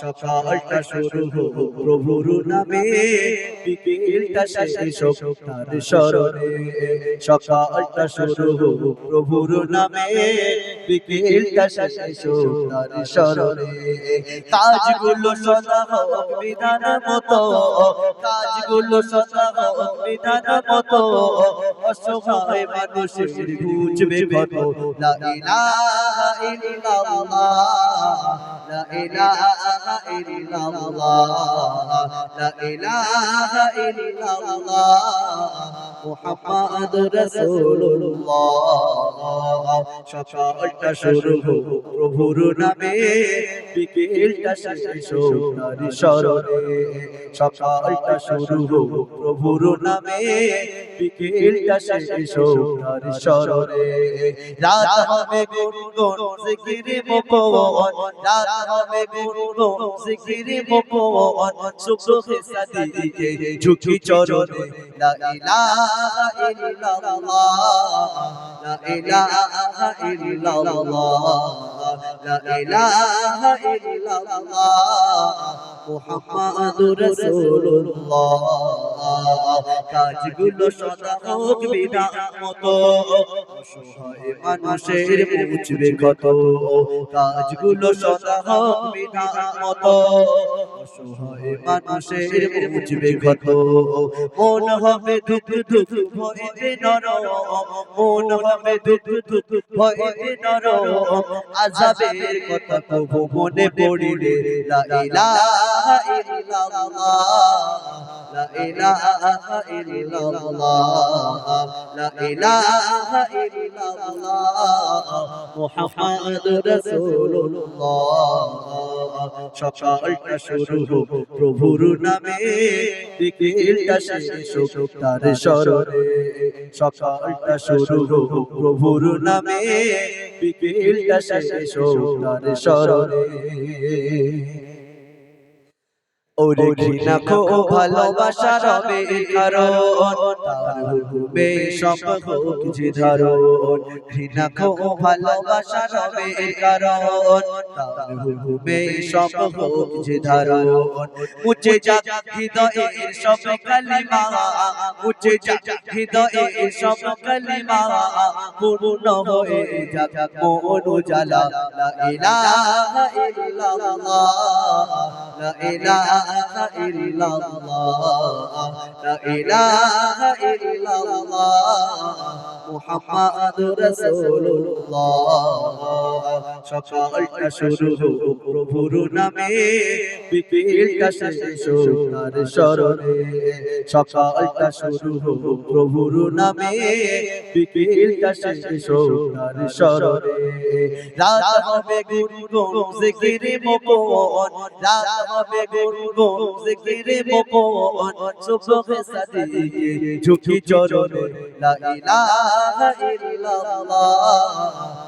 সকালটা শুরু হোক প্রভুর নামে। বিকেলটা শেষ হোক তার স্মরণে। সকালটা শুরু হোক প্রভুর নামে। বিকেলটা শেষ তার স্মরণে। কাজগুলো সদা হোক বিধান মতো। কাজগুলো সদা হোক বিধান মতো। অসহায় মানুষের বুঝবে কত? লা ইলাহা ইল্লাল্লাহ। লা ইলাহা ইল্লাল্লাহ। লা ইলাহা ইল্লাল্লাহ। মুহাম্মাদুর রাসূলুল্লাহ। সকালটা শুরু প্রভুর নামে। বিকেলটা শেষ তার স্মরণে। সকালটা শুরু প্রভুর নামে। বিকেলটা শেষ হোক তার রাত হবে গুনগুন, জিকিরে মুকওয়ান রাত হবে গুনগুন, জিকিরে মুকওয়ান সুবহে সাদিকে ঝুঁকি চরণে, লা ইলাহা ইল্লাল্লাহ, লা ইলাহা ইল্লাল্লাহ, লা ইলাহা ইল্লাল্লাহ, মুহাম্মাদুর রাসূলুল্লাহ। কাজগুলো সদা হোক বিধান মতো। অসহায় মানুষের বুঝবে কত? কাজগুলো সদা হোক বিধান মতো। অসহায় মানুষের বুঝবে কত? মন হবে ভয়েতে নর মন হবে ভয়েতে নর আজাবের কথা কবু মনে পড়িলে, লা সকালটা শুরু প্রভুর নামে, বিকেলটা শেষ হোক তার স্মরণে। সকালটা শুরু প্রভুর নামে, বিকেলটা শেষ হোক তার স্মরণে। ওরে ঘৃণা খো ভালোবাসা রবে কারণ তার হুকুমে সব হোক যে ধারণ ঘৃণা খো ভালোবাসা রবে কারণ। তার হুকুমে সব হোক যে ধারণ মুছে যাক হৃদয়ের সব কালিমা মুছে যাক হৃদয়ের সব কালিমা। পূর্ণ হয়ে যাক মন উজালা। লা ইলাহা ইল্লাল্লাহ লা ইলাহা মুহাম্মাদুর রাসূলুল্লাহ। সকালটা শুরু হোক প্রভুর নামে, বিকেলটা শেষ হোক তার স্মরণে। সকালটা শুরু হোক প্রভুর নামে, বিকেলটা শেষ হোক তার স্মরণে। রাত হবে গুনগুন জিকিরে মুকওয়ান রাত হবে গুনগুন জিকিরে মুকওয়ান সুবহে সাদিকে ঝুঁকি চরণে, লা ইলাহা ইল্লাল্লাহ।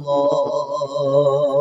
রাসূলুল্লাহ